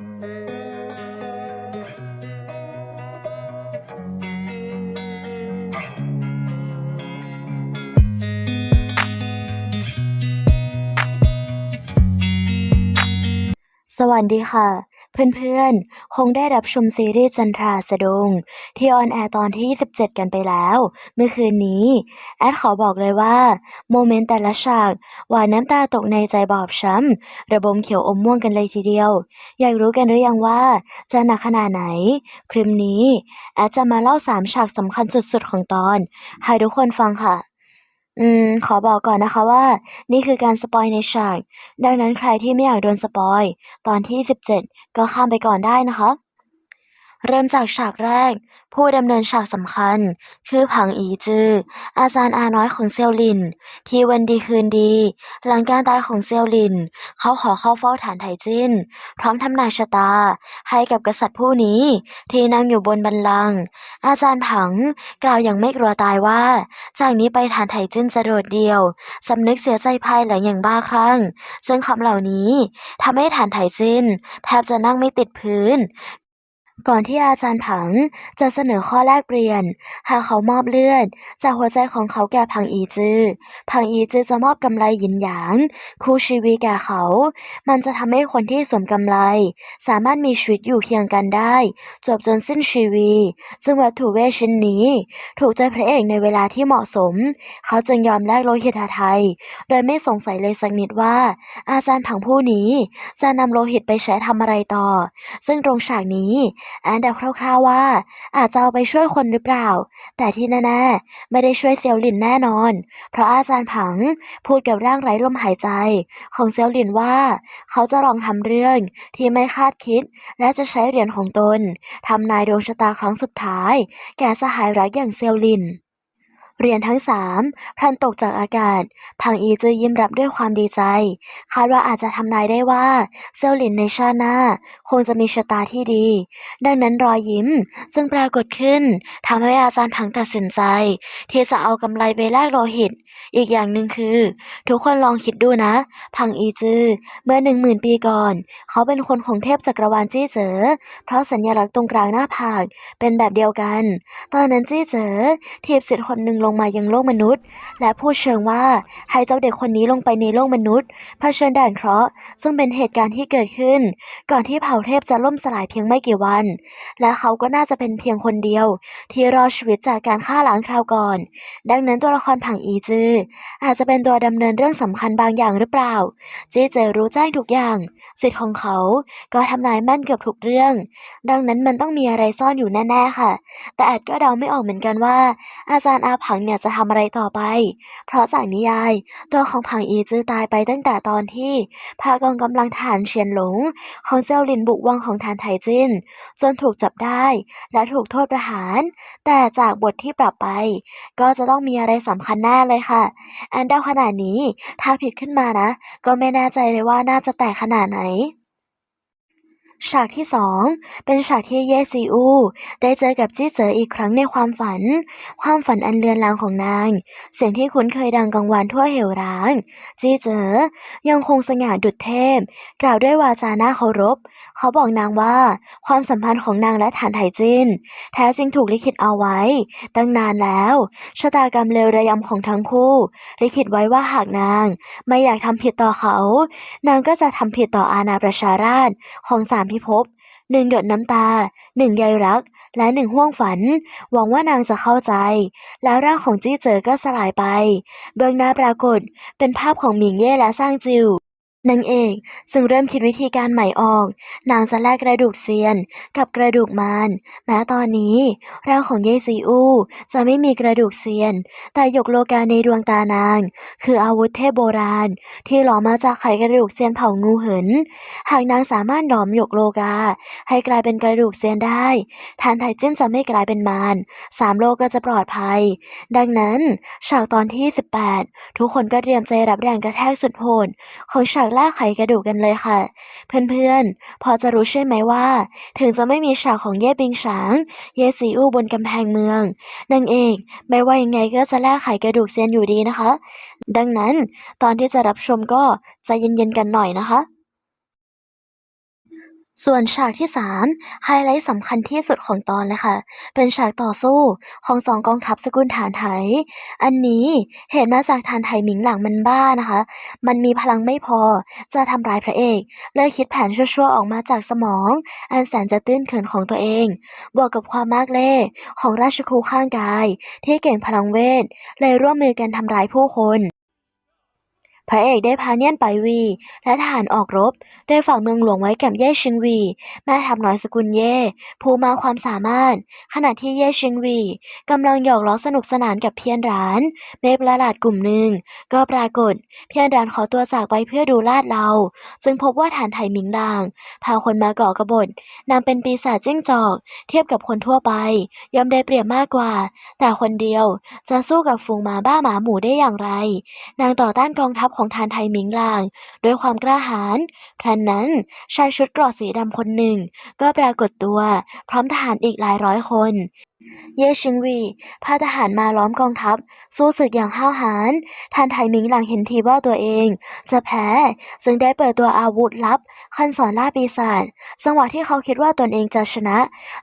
สวัสดีค่ะ เพื่อนๆ คงได้รับชมซีรีส์จันทราสะดง ที่ออนแอร์ตอนที่ 27 กันไปแล้ว เมื่อคืนนี้ แอดขอบอกเลยว่า โมเมนต์แต่ละฉาก หวานน้ำตาตกในใจบอบช้ำ ระบมเขียวอมม่วงกันเลยทีเดียว อยากรู้กันหรือยังว่า จะหนักขนาดไหน คลิปนี้ แอดจะมาเล่า 3 ฉากสำคัญสุดๆ ของตอน ให้ทุกคนฟังค่ะ อืม ขอบอกก่อนนะคะว่า นี่คือการสปอยในฉาก ดังนั้นใครที่ไม่อยากโดนสปอย ตอนที่ 17 ก็ข้ามไปก่อนได้นะคะ เริ่มจากฉากแรก ผู้ดำเนินฉากสำคัญ คือผังอีจือ อาจารย์อาน้อยของเซียวลิน ที่วันดีคืนดี หลังการตายของเซียวลิน เขาขอเข้าเฝ้าฐานไถจิ้น พร้อมทำนายชะตา ให้กับกษัตริย์ผู้นี้ ที่นั่งอยู่บนบัลลัง อาจารย์ผังกล่าวอย่างไม่กลัวตายว่า จากนี้ไปฐานไถจิ้นจะโดดเดี่ยวสำนึกเสียใจภายหลังอย่างบ้าคลั่งซึ่งคำเหล่านี้ทำให้ฐานไถจิ้น แทบจะนั่งไม่ติดพื้น ก่อนที่อาจารย์ผังจะเสนอข้อแลกเปลี่ยน หากเขามอบเลือด จากหัวใจของเขาแก่พังอีจือ พังอีจือจะมอบกำไรหยินหยาง คู่ชีวิตแก่เขา มันจะทำให้คนที่สวมกำไร สามารถมีชีวิตอยู่เคียงกันได้ จบจนสิ้นชีวีซึ่งวัตถุเวชชิ้นนี้ ถูกใจพระเอกในเวลาที่เหมาะสม เขาจึงยอมแลกโลหิตไทย โดยไม่สงสัยเลยสักนิดว่า อาจารย์ผังผู้นี้ จะนำโลหิตไปใช้ทำอะไรต่อ ซึ่งตรงฉากนี้อนเดาคร่าวๆว่า อาจจะเอาไปช่วยคนหรือเปล่า แต่ที่แน่ๆ ไม่ได้ช่วยเซียวหลินแน่นอน เพราะอาจารย์ผังพูดกับร่างไร้ลมหายใจ ของเซียวหลินว่า เขาจะลองทำเรื่องที่ไม่คาดคิด และจะใช้เหรียญของตนทำนายดวงชะตาครั้งสุดท้าย แก่สหายรักอย่างเซียวหลิน เหรียญทั้งสามพลันตกจากอากาศ พังอีจือยิ้มรับด้วยความดีใจ คาดว่าอาจจะทำนายได้ว่าเซียวหลินในชาติหน้า คงจะมีชะตาที่ดี ดังนั้นรอยยิ้มจึงปรากฏขึ้นทำให้อาจารย์ผังตัดสินใจ ที่จะเอากำไรไปแลกโลหิต อีกอย่างหนึ่งคือ ทุกคนลองคิดดูนะ พังอีจือ เมื่อหนึ่งหมื่นปีก่อน เขาเป็นคนของเทพจักรวาลจี้เจ๋อเพราะสัญลักษณ์ตรงกลางหน้าผากเป็นแบบเดียวกัน ตอนนั้นจี้เจ๋อทีบสิทธิ์คนหนึ่งลงมายังโลกมนุษย์ และพูดเชิงว่าให้เจ้าเด็กคนนี้ลงไปในโลกมนุษย์เผชิญด่านเคราะห์ซึ่งเป็นเหตุการณ์ที่เกิดขึ้น ก่อนที่เผ่าเทพจะล่มสลายเพียงไม่กี่วัน และเขาก็น่าจะเป็นเพียงคนเดียว ที่รอดชีวิตจากการฆ่าล้างคราวก่อน ดังนั้นตัวละครผังอีจืออาจจะเป็นตัวดำเนินเรื่องสำคัญบางอย่างหรือเปล่า จีเจรู้แจ้งทุกอย่างสิทธิ์ของเขาก็ทำนายแม่นเกือบทุกเรื่อง ดังนั้นมันต้องมีอะไรซ่อนอยู่แน่ๆค่ะ แต่แอดก็เดาไม่ออกเหมือนกันว่า อาจารย์อาผังเนี่ยจะทำอะไรต่อไป เพราะจากนิยาย ตัวของผังอีจื้อตายไปตั้งแต่ตอนที่พากองกำลังฐานเฉียนหลงของเซียวหลินบุกวังของฐานไถจินจนถูกจับได้ และถูกโทษประหาร แต่จากบทที่ปรับไป ก็จะต้องมีอะไรสำคัญแน่เลยค่ะแอนเดาขนาดนี้ ถ้าผิดขึ้นมานะ ก็ไม่แน่ใจเลยว่าน่าจะแตกขนาดไหน ฉากที่สองเป็นฉากที่เยซีอู ได้เจอกับจี้เจ๋ออีกครั้งในความฝัน ความฝันอันเลือนลางของนาง เสียงที่คุ้นเคยดังกังวานทั่วเหวร้าง จี้เจ๋อยังคงสง่าดุจเทพ กล่าวด้วยวาจาหน่าเคารพ เขาบอกนางว่า ความสัมพันธ์ของนางและฐานไถจินแท้จริงถูกลิขิตเอาไว้ ตั้งนานแล้วชะตากรรมเลวระยำของทั้งคู่ลิขิตไว้ว่าหากนาง ไม่อยากทำผิดต่อเขา นางก็จะทำผิดต่ออาณาประชาราษฎรของสามพิภพหนึ่งหยดน้ำตาหนึ่งใยรัก และหนึ่งห่วงฝัน หวังว่านางจะเข้าใจ แล้วร่างของจี้เจอก็สลายไป เบื้องหน้าปรากฏเป็นภาพของหมิงเย่และสร้างจิว นางเอกจึงเริ่มคิดวิธีการใหม่ออก นางจะแลกกระดูกเซียนกับกระดูกมารแม้ตอนนี้ร่างของเยซีอูจะไม่มีกระดูกเซียน แต่หยกโลกาในดวงตานาง คืออาวุธเทพโบราณ ที่หล่อมาจากไขกระดูกเซียนเผางูเหิน หากนางสามารถหลอมหยกโลกา ให้กลายเป็นกระดูกเซียนได้ทานไทจิ้นจะไม่กลายเป็นมารสามโลกก็จะปลอดภัย ดังนั้นฉากตอนที่ 18 ทุกคนก็เตรียมใจรับแรงกระแทกสุดโหดของฉากล่าไขกระดูกกันเลยค่ะ เพื่อนๆ พอจะรู้ใช่ไหมว่า ถึงจะไม่มีฉากของเย่บิงฉางเย่ซีอู้บนกำแพงเมืองนางเอกไม่ว่ายังไงก็จะแลกไขกระดูกเซียนอยู่ดีนะคะ ดังนั้นตอนที่จะรับชมก็ใจเย็นๆกันหน่อยนะคะ ส่วนฉากที่ 3 ไฮไลท์สำคัญที่สุดของตอนเลยค่ะเป็นฉากต่อสู้ของสองกองทัพสกุลฐานไถอันนี้เหตุมาจากฐานไถหมิงหลังมันบ้านะคะ มันมีพลังไม่พอจะทำร้ายพระเอกเลยคิดแผนชั่วๆออกมาจากสมอง อันแสนจะตื้นเขินของตัวเอง บวกกับความมากเล่ห์ของราชครูข้างกาย ที่เก่งพลังเวทเลยร่วมมือกันทำร้ายผู้คน พระเอกได้พาเนียนไปวี และทหารออกรบ โดยฝากเมืองหลวงไว้กับเย่ชิงวี แม่ทัพน้อยสกุลเย่ผู้มาความสามารถ ขณะที่เย่ชิงวีกำลังหยอกล้อสนุกสนานกับเพียนร้าน เมฆประหลาดกลุ่มหนึ่ง ก็ปรากฏ เพียนร้านขอตัวจากไปเพื่อดูลาดเราจึงพบว่าฐานไถหมิงดาง พาคนมาก่อกบฏนางเป็นปีศาจจิ้งจอก เทียบกับคนทั่วไป ย่อมได้เปรียบมากกว่า แต่คนเดียวจะสู้กับฝูงหมาบ้าหมาหมูได้อย่างไร นางต่อต้านกองทัพของทานไทหมิงลางด้วยความกล้าหาญครั้นนั้นชายชุดเกราะสีดำคนหนึ่ง ก็ปรากฏตัว พร้อมทหารอีกหลายร้อยคน เย่ชิงวีพาทหารมาล้อมกองทัพ สู้ศึกอย่างห้าวหาญทานไถหมิงหลังเห็นทีว่าตัวเอง จะแพ้จึงได้เปิดตัวอาวุธลับ คันสอนล่าปีศาจจังหวะที่เขาคิดว่าตนเองจะชนะ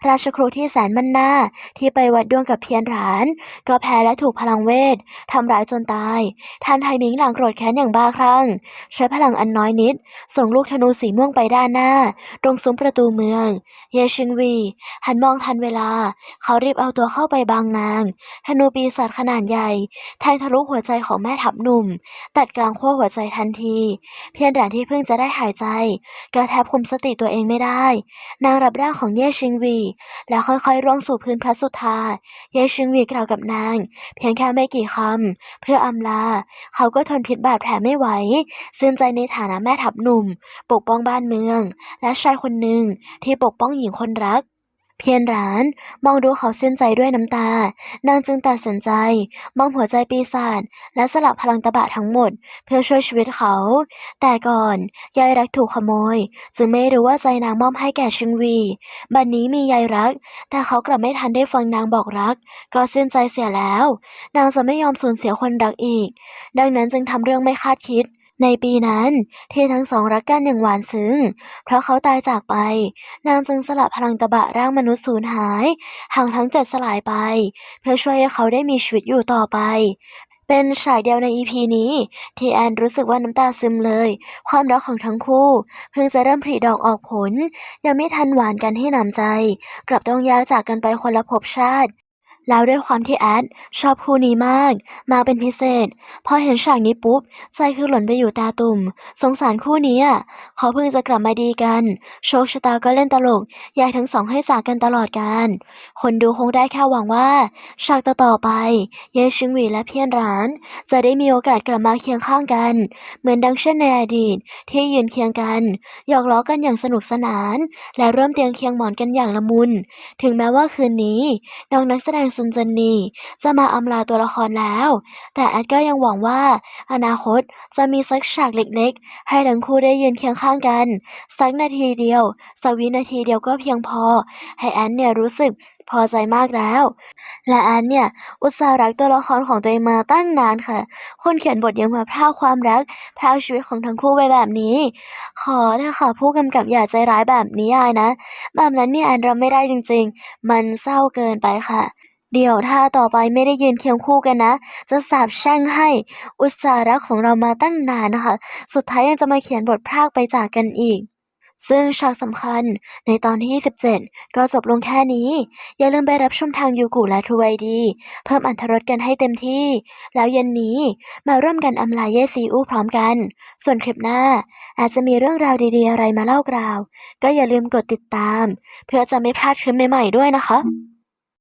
ราชครูที่แสนมั่นหน้า ที่ไปวัดดวงกับเพียนหราน ก็แพ้และถูกพลังเวททำร้ายจนตายทานไทหมิงหลังโกรธแค้นอย่างบ้าคลั่งใช้พลังอันน้อยนิด ส่งลูกธนูสีม่วงไปด้านหน้า ตรงซุ้มประตูเมือง เยชิงวีหันมองทันเวลาเขารีบเอาตัวเข้าไปบังนางธนูปีศาจขนาดใหญ่ แทงทะลุหัวใจของแม่ทัพหนุ่ม ตัดกลางขั้วหัวใจทันที เพียงแต่ที่เพิ่งจะได้หายใจก็แทบคุมสติตัวเองไม่ได้ นางรับร่างของเย่ชิงวี แล้วค่อยๆร่วงสู่พื้นพระสุธาเย่ชิงวีกล่าวกับนาง เพียงแค่ไม่กี่คำเพื่ออำลา เขาก็ทนพิษบาดแผลไม่ไหวสิ้นใจในฐานะแม่ทัพหนุ่ม ปกป้องบ้านเมือง และชายคนหนึ่งที่ปกป้องหญิงคนรัก เพียนร้านมองดูเขาเส้นใจด้วยน้ำตา นางจึงตัดสินใจ มองหัวใจปีศาจและสละพลังตะบะทั้งหมด เพื่อช่วยชีวิตเขา แต่ก่อนยายรักถูกขโมย จึงไม่รู้ว่าใจนางมอบให้แก่ชิงวี บัดนนี้มียายรัก แต่เขากลับไม่ทันได้ฟังนางบอกรัก ก็เส้นใจเสียแล้ว นางจะไม่ยอมสูญเสียคนรักอีก ดังนั้นจึงทำเรื่องไม่คาดคิด ในปีนั้นที่ทั้งสองรักกันอย่างหวานซึ้ง เพราะเขาตายจากไป นางจึงสละพลังตะบะร่างมนุษย์สูญหายห่างทั้งเจ็ดสลายไป เพื่อช่วยให้เขาได้มีชีวิตอยู่ต่อไป เป็นฉากเดียวในอีพีนี้ ที่แอนรู้สึกว่าน้ำตาซึมเลย ความรักของทั้งคู่ เพิ่งจะเริ่มผลิดอกออกผล ยังไม่ทันหวานกันให้หนำใจ กลับต้องแยกจากกันไปคนละภพชาติ แล้วด้วยความที่แอดชอบคู่นี้มาก มาเป็นพิเศษ พอเห็นฉากนี้ปุ๊บ ใจคือหล่นไปอยู่ตาตุ่ม สงสารคู่นี้อะเขาเพิ่งจะกลับมาดีกัน โชคชะตาก็เล่นตลกอยากทั้งสองให้จากกันตลอดกาลคนดูคงได้แค่หวังว่า ฉากต่อๆไป เยชิงหวีและเพียนร้าน จะได้มีโอกาสกลับมาเคียงข้างกัน เหมือนดังเช่นในอดีต ที่ยืนเคียงกัน หยอกล้อกันอย่างสนุกสนาน และเริ่มเตียงเคียงหมอนกันอย่างละมุน ถึงแม้ว่าคืนนี้น้องนักแสดงซุนเจนนีจะมาอำลาตัวละครแล้ว แต่แอดก็ยังหวังว่า อนาคตจะมีสักฉากเล็กๆ ให้ทั้งคู่ได้ยืนเคียงข้างกัน สักนาทีเดียว สักวินาทีเดียวก็เพียงพอ ให้แอนเนี่ยรู้สึกพอใจมากแล้ว และแอนเนี่ย อุตส่าห์รักตัวละครของตัวเองมาตั้งนานค่ะ คนเขียนบทยังมาพรากความรักพรากชีวิตของทั้งคู่ไปแบบนี้ ขอเถอะค่ะผู้กำกับอย่าใจร้ายแบบนี้อายนะ แบบนั้นเนี่ยแอนรับไม่ได้จริง ๆ มันเศร้าเกินไปค่ะ เดี๋ยวถ้าต่อไปไม่ได้ยืนเคียงคู่กันนะ จะสาบแช่งให้ อุตสาหรักของเรามาตั้งนานนะคะ สุดท้ายยังจะมาเขียนบทพรากไปจากกันอีก ซึ่งฉากสำคัญในตอนที่27ก็จบลงแค่นี้ อย่าลืมไปรับชมทางยูกูและทูไอดี เพิ่มอัธรสกันให้เต็มที่ แล้วเย็นนี้มาร่วมกันอำลาเยซีอูพร้อมกัน ส่วนคลิปหน้าอาจจะมีเรื่องราวดีๆอะไรมาเล่ากล่าว ก็อย่าลืมกดติดตาม เพื่อจะไม่พลาดคลิปใหม่ๆด้วยนะคะ